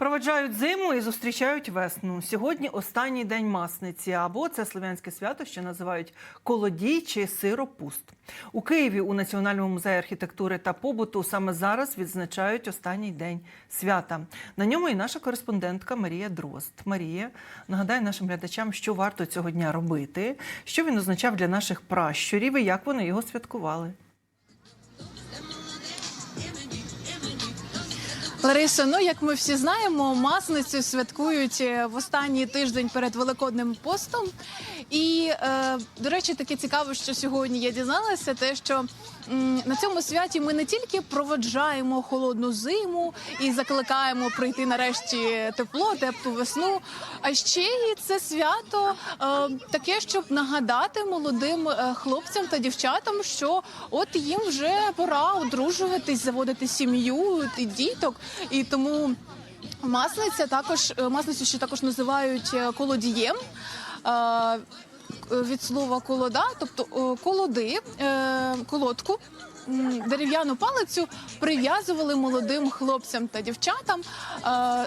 Проведжають зиму і зустрічають весну. Сьогодні останній день масниці, або це слов'янське свято, що називають колодій чи сиропуст. У Києві у Національному музеї архітектури та побуту саме зараз відзначають останній день свята. На ньому і наша кореспондентка Марія Дрозд. Марія нагадає нашим глядачам, що варто цього дня робити, що він означав для наших пращурів і як вони його святкували. Лариса, ну як ми всі знаємо, масницю святкують е, в останній тиждень перед великодним постом. І е, до речі, таке цікаво, що сьогодні я дізналася, те, що м, на цьому святі ми не тільки проводжаємо холодну зиму і закликаємо прийти нарешті тепло, теплу весну. А ще і це свято е, таке, щоб нагадати молодим е, хлопцям та дівчатам, що от їм вже пора одружуватись, заводити сім'ю і діток. І тому масниця також е, масницю ще також називають е, колодієм. Е, від слова колода, тобто колоди, колодку. Дерев'яну палицю прив'язували молодим хлопцям та дівчатам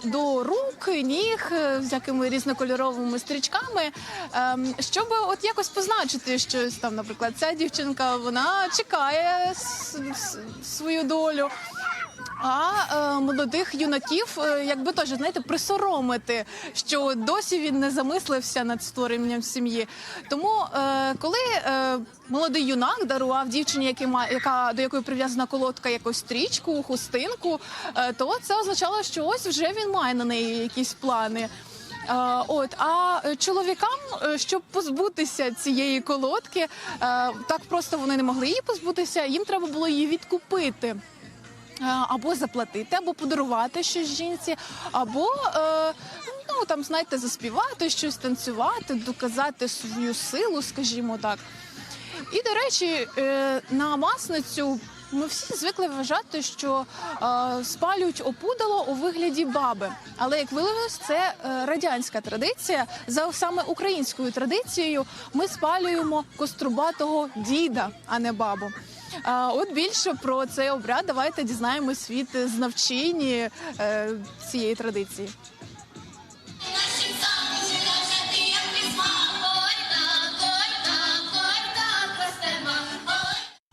до рук, ніг, всякими різнокольоровими стрічками, е, щоб от якось позначити щось там, наприклад, ця дівчинка вона чекає свою долю. А е, молодих юнаків, е, якби теж знаєте, присоромити, що досі він не замислився над створенням сім'ї. Тому, е, коли е, молодий юнак дарував дівчині, який ма- яка до якої прив'язана колодка, якусь стрічку, хустинку, е, то це означало, що ось вже він має на неї якісь плани. Е, От а чоловікам, е, щоб позбутися цієї колодки, е, так просто вони не могли її позбутися. Їм треба було її відкупити. Е, або заплатити, або подарувати щось жінці, або е, ну там знаєте, заспівати щось, танцювати, доказати свою силу, скажімо так. І до речі, е, на масницю ми всі звикли вважати, що спалюють опудало у вигляді баби. Але як виявилось, це радянська традиція. За саме українською традицією ми спалюємо кострубатого діда, а не бабу. А от більше про цей обряд. Давайте дізнаємось від знавчині е, цієї традиції.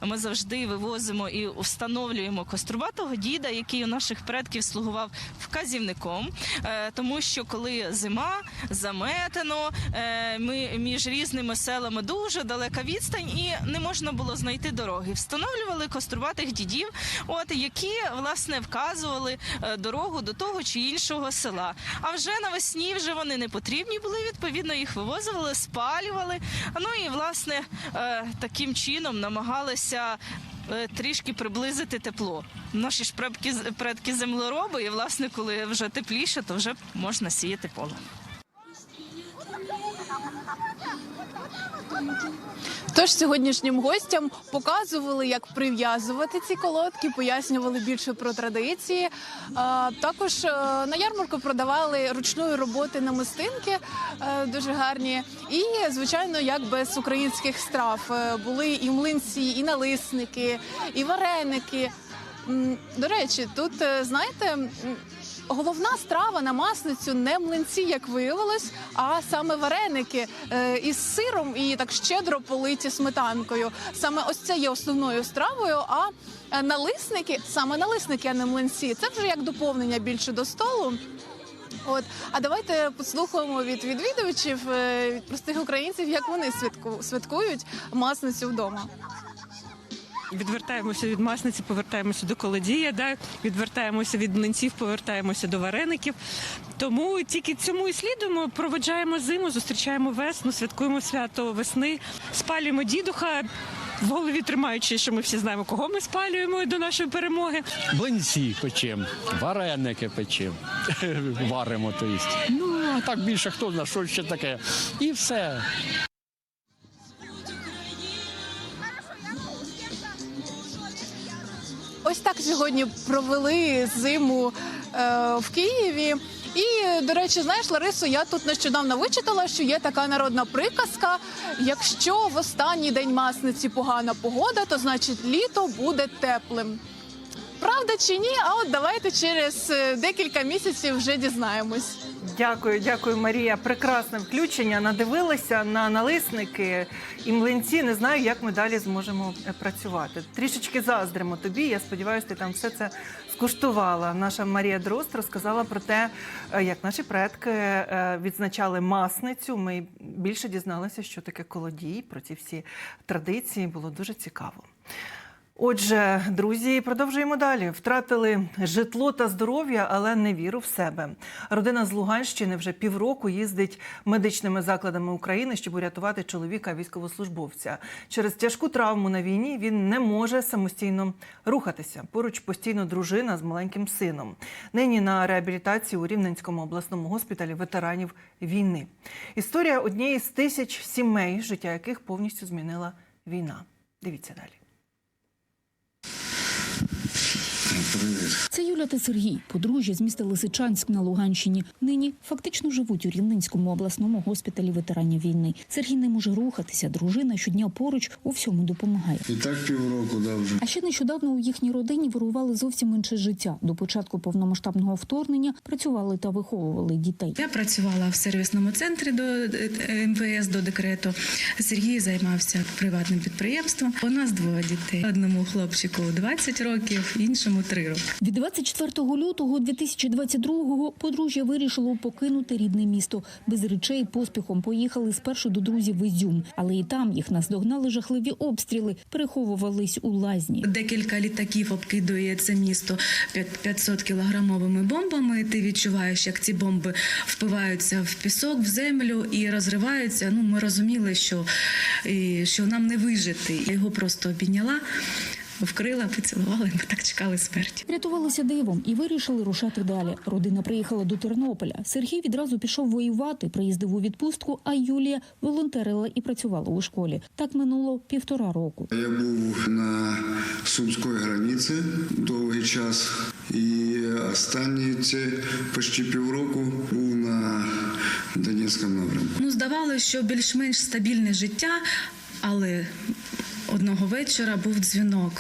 Ми завжди вивозимо і встановлюємо кострубатого діда, який у наших предків слугував вказівником, Е, тому що коли зима заметено, е, ми між різними селами дуже далека відстань, і не можна було знайти дороги. Встановлювали кострубатих дідів, от які власне вказували е, дорогу до того чи іншого села. А вже навесні вже вони не потрібні були. Відповідно, їх вивозили, спалювали. Ну і власне таким чином намагалися. Е, Трішки приблизити тепло. Наші ж предки, предки землероби, і власне, коли вже тепліше, то вже можна сіяти поле. Тож сьогоднішнім гостям показували, як прив'язувати ці колодки, пояснювали більше про традиції. Також е, на ярмарку продавали ручної роботи намистинки е, дуже гарні. І звичайно, як без українських страв Е, були і млинці, і налисники, і вареники. До речі, тут знаєте. Головна страва на масницю не млинці, як виявилось, а саме вареники е, із сиром і так щедро политі сметанкою. Саме ось це є основною стравою. А е, налисники, саме налисники, а не млинці, це вже як доповнення більше до столу. От, а давайте послухаємо від відвідувачів, е, від простих українців, як вони святку, святкують масницю вдома. Відвертаємося від масниці, повертаємося до колодія, да? відвертаємося від млинців, повертаємося до вареників. Тому тільки цьому і слідуємо, проведжаємо зиму, зустрічаємо весну, святкуємо свято весни, спалюємо дідуха. В голові тримаючи, що ми всі знаємо, кого ми спалюємо до нашої перемоги. Блинці печем, вареники печем, варимо, то есть. Ну, а так більше хто знає, що ще таке. І все. Ось так сьогодні провели зиму е, в Києві. І, до речі, знаєш, Ларисо, я тут нещодавно вичитала, що є така народна приказка: якщо в останній день масниці погана погода, то значить літо буде теплим. правда чи ні? А от давайте через е, декілька місяців вже дізнаємось. Дякую, дякую, Марія. Прекрасне включення. Надивилися на налисники і млинці. Не знаю, як ми далі зможемо е, працювати. Трішечки заздримо тобі. Я сподіваюся, ти там все це скуштувала. Наша Марія Дрозд розказала про те, е, як наші предки е, відзначали масницю. Ми більше дізналися, що таке колодій. Про ці всі традиції було дуже цікаво. Отже, друзі, продовжуємо далі. Втратили житло та здоров'я, але не віру в себе. Родина з Луганщини вже півроку їздить медичними закладами України, щоб урятувати чоловіка військовослужбовця. Через тяжку травму на війні він не може самостійно рухатися. Поруч постійно дружина з маленьким сином. Нині на реабілітації у Рівненському обласному госпіталі ветеранів війни. Історія однієї з тисяч сімей, життя яких повністю змінила війна. Дивіться далі. Це Юля та Сергій, подружжя з міста Лисичанськ на Луганщині. Нині фактично живуть у Рівненському обласному госпіталі ветеранів війни. Сергій не може рухатися. Дружина щодня поруч у всьому допомагає. І так півроку да, вже. А ще нещодавно у їхній родині вирували зовсім інше життя. До початку повномасштабного вторгнення працювали та виховували дітей. Я працювала в сервісному центрі до е, МВС до декрету. Сергій займався приватним підприємством. У нас двоє дітей. Одному хлопчику 20 років, іншому 3 роки. Від 24 лютого 2022-го подружжя вирішило покинути рідне місто. Без речей поспіхом поїхали спершу до друзів в Ізюм, але і там їх наздогнали жахливі обстріли, переховувались у лазні. Декілька літаків обкидує це місто 500 кілограмовими бомбами. Ти відчуваєш, як ці бомби впиваються в пісок, в землю і розриваються. Ну, ми розуміли, що, що нам не вижити. Я його просто обійняла, вкрила, поцілувала, і ми так чекали смерті. Рятувалися дивом і вирішили рушати далі. Родина приїхала до Тернополя. Сергій відразу пішов воювати, приїздив у відпустку. А Юлія волонтерила і працювала у школі. Так минуло півтора року. Я був на сумській границі довгий час. І останні це почти півроку був на Донецькому напрямку. Ну, здавалося, що більш-менш стабільне життя, але одного вечора був дзвінок.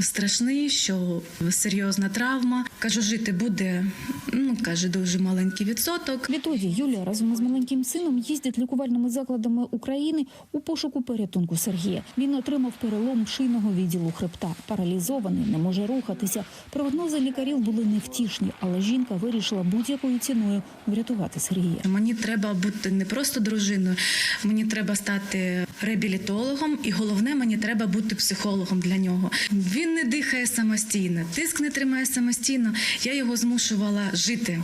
Страшний, що серйозна травма. Кажу, жити буде, ну каже, дуже маленький відсоток. Відтоді Юлія разом із маленьким сином їздять лікувальними закладами України у пошуку порятунку Сергія. Він отримав перелом шийного відділу хребта. Паралізований, не може рухатися. Прогнози лікарів були невтішні, але жінка вирішила будь-якою ціною врятувати Сергія. Мені треба бути не просто дружиною, мені треба стати реабілітологом, і головне, мені треба бути психологом для нього. Він не дихає самостійно, тиск не тримає самостійно. Я його змушувала жити.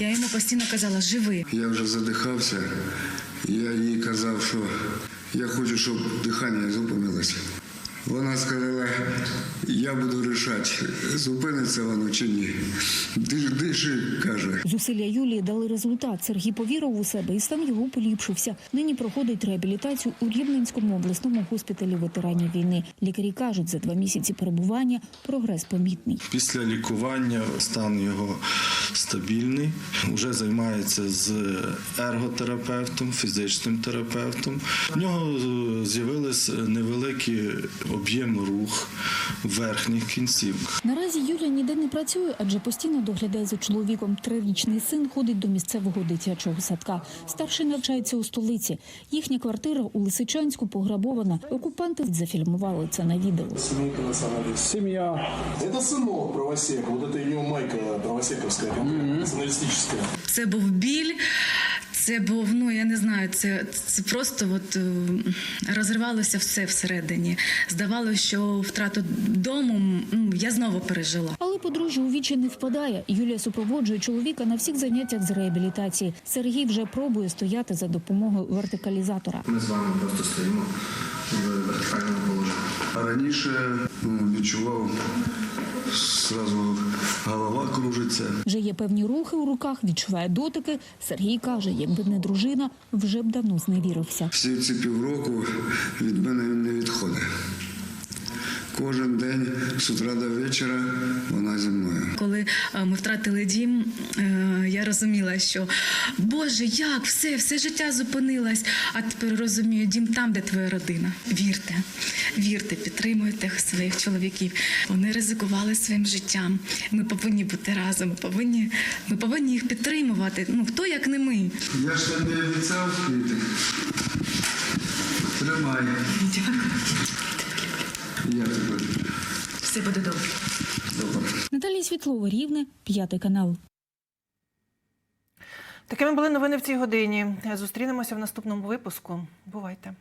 Я йому постійно казала Живи. Я вже задихався. Я їй казав, що я хочу, щоб дихання зупинилося. Вона сказала, я буду рішати, зупиниться воно чи ні. Диш, диши, каже. Зусилля Юлії дали результат. Сергій повірив у себе і стан його поліпшився. Нині проходить реабілітацію у Рівненському обласному госпіталі ветеранів війни. Лікарі кажуть, за два місяці перебування прогрес помітний. Після лікування стан його стабільний. Уже займається з ерготерапевтом, фізичним терапевтом. В нього е, з'явились невеликі об'єм рух верхніх кінцівок. Наразі Юлія ніде не працює, адже постійно доглядає за чоловіком. Трирічний син ходить до місцевого дитячого садка. Старший навчається у столиці. Їхня квартира у Лисичанську пограбована. Окупанти зафільмували це на відео. Семья. Это сынок правосека. Вот это у него майка правосековская, националистическая. Це був біль. Це був, ну я не знаю, це, це просто от, е, розривалося все всередині. Здавалося, що втрату дому ну, я знову пережила. Але подружжя у вічі не впадає. Юлія супроводжує чоловіка на всіх заняттях з реабілітації. Сергій вже пробує стояти за допомогою вертикалізатора. Ми з вами просто стоїмо в вертикальному положенні. Раніше ну, відчував, зразу голова кружиться. Вже є певні рухи у руках, відчуває дотики. Сергій каже, якби не дружина, вже б давно зневірився. Всі ці півроку від мене він не відходить. Кожен день з утра до вечора вона зі мною. Коли е, ми втратили дім, е, я розуміла, що Боже, як все, все життя зупинилось. А тепер розумію, дім там, де твоя родина. Вірте, вірте, підтримуйте своїх чоловіків. Вони ризикували своїм життям. Ми повинні бути разом. Ми повинні, ми повинні їх підтримувати. Ну хто як не ми. Я ж тобі обіцяв квіти. Тримай. Тебе. Все буде добре. Добре. Наталія Світлова, Рівне, п'ятий канал. Такими були новини в цій годині. Зустрінемося в наступному випуску. Бувайте.